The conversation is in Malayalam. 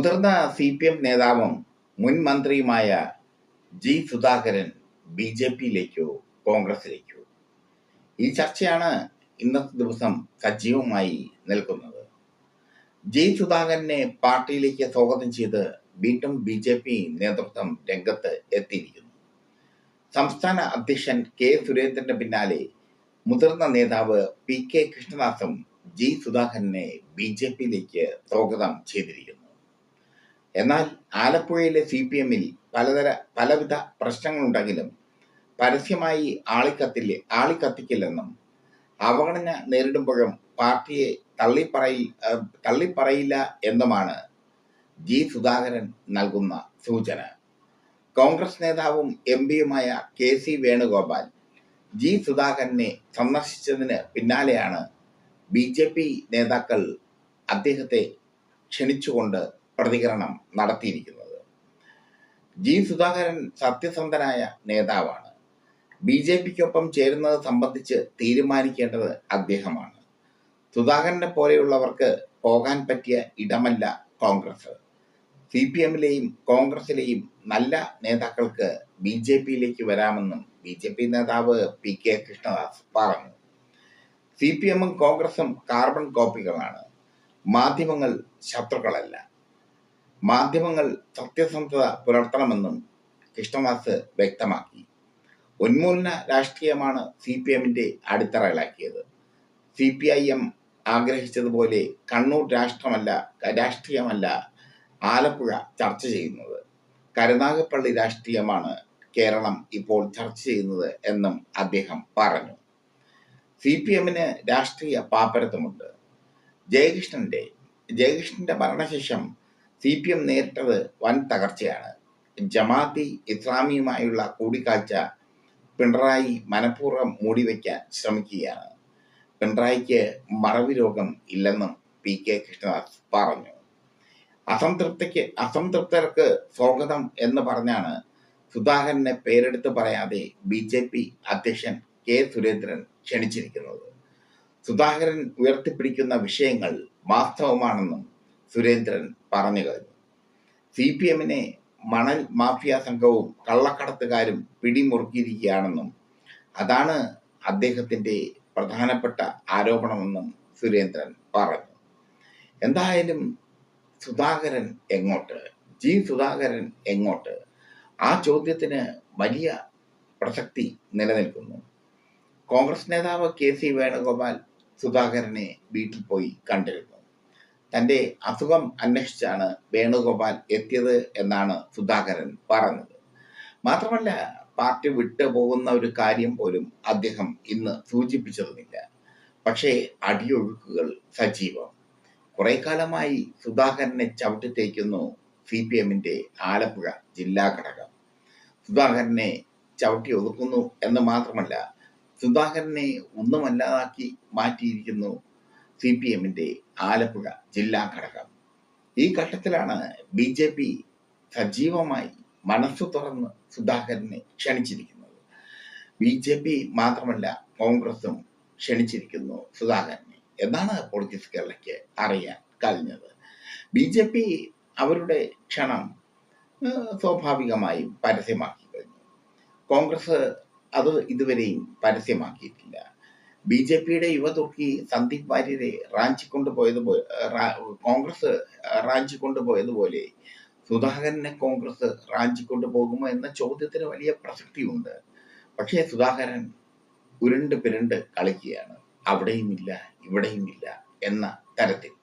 മുതിർന്ന സി പി എം നേതാവും മുൻ മന്ത്രിയുമായ ജി സുധാകരൻ ബി ജെ പിയിലേക്കോ കോൺഗ്രസിലേക്കോ. ഈ ചർച്ചയാണ് ഇന്നത്തെ ദിവസം സജീവമായി നിൽക്കുന്നത്. ജി സുധാകരനെ പാർട്ടിയിലേക്ക് സ്വാഗതം ചെയ്ത് വീണ്ടും ബി ജെ പി നേതൃത്വം രംഗത്ത് എത്തിയിരിക്കുന്നു. സംസ്ഥാന അധ്യക്ഷൻ കെ സുരേന്ദ്രന്റെ പിന്നാലെ മുതിർന്ന നേതാവ് പി കെ കൃഷ്ണദാസും ജി സുധാകരനെ ബി ജെ പിയിലേക്ക് സ്വാഗതം ചെയ്തിരിക്കുന്നു. എന്നാൽ ആലപ്പുഴയിലെ സി പി എമ്മിൽ പലതര പലവിധ പ്രശ്നങ്ങളുണ്ടെങ്കിലും പരസ്യമായി ആളിക്കത്തില്ല ആളിക്കത്തിക്കില്ലെന്നും അവഗണന നേരിടുമ്പോഴും പാർട്ടിയെ തള്ളിപ്പറയി തള്ളിപ്പറയില്ല എന്നുമാണ് ജി സുധാകരൻ നൽകുന്ന സൂചന. കോൺഗ്രസ് നേതാവും എം പിയുമായ കെ സി വേണുഗോപാൽ ജി സുധാകരനെ സന്ദർശിച്ചതിന് പിന്നാലെയാണ് ബി ജെ പി നേതാക്കൾ അദ്ദേഹത്തെ ക്ഷണിച്ചുകൊണ്ട് പ്രതികരണം നടത്തിയിരിക്കുന്നത്. ജി സുധാകരൻ സത്യസന്ധനായ നേതാവാണ്. ബി ജെ പിക്കൊപ്പം ചേരുന്നത് സംബന്ധിച്ച് തീരുമാനിക്കേണ്ടത് അദ്ദേഹമാണ്. സുധാകരനെ പോലെയുള്ളവർക്ക് പോകാൻ പറ്റിയ ഇടമല്ല കോൺഗ്രസ്. സി പി എമ്മിലെയും കോൺഗ്രസിലെയും നല്ല നേതാക്കൾക്ക് ബി ജെ പിയിലേക്ക് വരാമെന്നും ബി ജെ പി നേതാവ് പി കെ കൃഷ്ണദാസ് പറഞ്ഞു. സി പി എമ്മും കോൺഗ്രസും കാർബൺ കോപ്പികളാണ്. മാധ്യമങ്ങൾ ശത്രുക്കളല്ല. മാധ്യമങ്ങൾ സത്യസന്ധത പുലർത്തണമെന്നും കൃഷ്ണദാസ് വ്യക്തമാക്കി. ഉന്മൂലന രാഷ്ട്രീയമാണ് സി പി എമ്മിന്റെ അടിത്തറയിലാക്കിയത്. സി പി ഐ എം ആഗ്രഹിച്ചതുപോലെ കണ്ണൂർ രാഷ്ട്രമല്ല രാഷ്ട്രീയമല്ല ആലപ്പുഴ ചർച്ച ചെയ്യുന്നത്. കരുനാഗപ്പള്ളി രാഷ്ട്രീയമാണ് കേരളം ഇപ്പോൾ ചർച്ച ചെയ്യുന്നത് എന്നും അദ്ദേഹം പറഞ്ഞു. സി പി എമ്മിന് രാഷ്ട്രീയ പാപ്പരത്വമുണ്ട് ജയകൃഷ്ണന്റെ ജയകൃഷ്ണന്റെ മരണശേഷം സി പി എം നേരിട്ടത് വൻ തകർച്ചയാണ്. ജമാഅത്തി ഇസ്ലാമിയുമായുള്ള കൂടിക്കാഴ്ച പിണറായി മനഃപൂർവം മൂടിവെക്കാൻ ശ്രമിക്കുകയാണ്. പിണറായിക്ക് മറവി രോഗം ഇല്ലെന്നും പി കെ കൃഷ്ണദാസ് പറഞ്ഞു. അസംതൃപ്തിക്ക് അസംതൃപ്തർക്ക് സ്വാഗതം എന്ന് പറഞ്ഞാണ് സുധാകരനെ പേരെടുത്ത് പറയാതെ ബി ജെ പി അധ്യക്ഷൻ കെ സുരേന്ദ്രൻ ക്ഷണിച്ചിരിക്കുന്നത്. സുധാകരൻ ഉയർത്തിപ്പിടിക്കുന്ന വിഷയങ്ങൾ വാസ്തവമാണെന്നും സുരേന്ദ്രൻ പറഞ്ഞു കഴിഞ്ഞു. സി പി എമ്മിനെ മണൽ മാഫിയ സംഘവും കള്ളക്കടത്തുകാരും പിടിമുറുക്കിയിരിക്കുകയാണെന്നും അതാണ് അദ്ദേഹത്തിന്റെ പ്രധാനപ്പെട്ട ആരോപണമെന്നും സുരേന്ദ്രൻ പറഞ്ഞു. എന്തായാലും സുധാകരൻ എങ്ങോട്ട്? ജി സുധാകരൻ എങ്ങോട്ട്? ആ ചോദ്യത്തിന് വലിയ പ്രസക്തി നിലനിൽക്കുന്നു. കോൺഗ്രസ് നേതാവ് കെ സി വേണുഗോപാൽ സുധാകരനെ വീട്ടിൽ പോയി കണ്ടിരുന്നു. തന്റെ അസുഖം അന്വേഷിച്ചാണ് വേണുഗോപാൽ എത്തിയത് എന്നാണ് സുധാകരൻ പറഞ്ഞത്. മാത്രമല്ല പാർട്ടി വിട്ടു പോകുന്ന ഒരു കാര്യം പോലും അദ്ദേഹം ഇന്ന് സൂചിപ്പിച്ചിരുന്നില്ല പക്ഷേ അടിയൊഴുക്കുകൾ സജീവം. കുറെ കാലമായി സുധാകരനെ ചവിട്ടിത്തേക്കുന്നു സി പി എമ്മിന്റെ ആലപ്പുഴ ജില്ലാ ഘടകം. സുധാകരനെ ചവിട്ടി ഒതുക്കുന്നു എന്ന് മാത്രമല്ല സുധാകരനെ ഒന്നുമല്ലാതാക്കി മാറ്റിയിരിക്കുന്നു സി പി എമ്മിന്റെ ആലപ്പുഴ ജില്ലാ ഘടകം. ഈ ഘട്ടത്തിലാണ് ബി ജെ പി സജീവമായി മനസ്സു തുറന്ന് സുധാകരനെ ക്ഷണിച്ചിരിക്കുന്നത്. ബി ജെ പി മാത്രമല്ല കോൺഗ്രസും ക്ഷണിച്ചിരിക്കുന്നു സുധാകരനെ. എന്നാണ് പൊളിറ്റിക്സ് കേരളയ്ക്ക് അറിയാൻ കഴിഞ്ഞത്. ബി ജെ പി അവരുടെ ക്ഷണം സ്വാഭാവികമായും പരസ്യമാക്കി കഴിഞ്ഞു. കോൺഗ്രസ് അത് ഇതുവരെയും പരസ്യമാക്കിയിട്ടില്ല. ബി ജെ പിയുടെ യുവതുർക്കി സന്ദീപ് വാര്യരെ റാഞ്ചിക്കൊണ്ടുപോയതുപോലെ കോൺഗ്രസ് റാഞ്ചിക്കൊണ്ടുപോയതുപോലെ സുധാകരനെ കോൺഗ്രസ് റാഞ്ചി കൊണ്ടുപോകുമോ എന്ന ചോദ്യത്തിന് വലിയ പ്രസക്തിയുണ്ട്. പക്ഷേ സുധാകരൻ ഉരുണ്ട് പിരണ്ട് കളിക്കുകയാണ്. അവിടെയുമില്ല ഇവിടെയുമില്ല എന്ന തരത്തിൽ.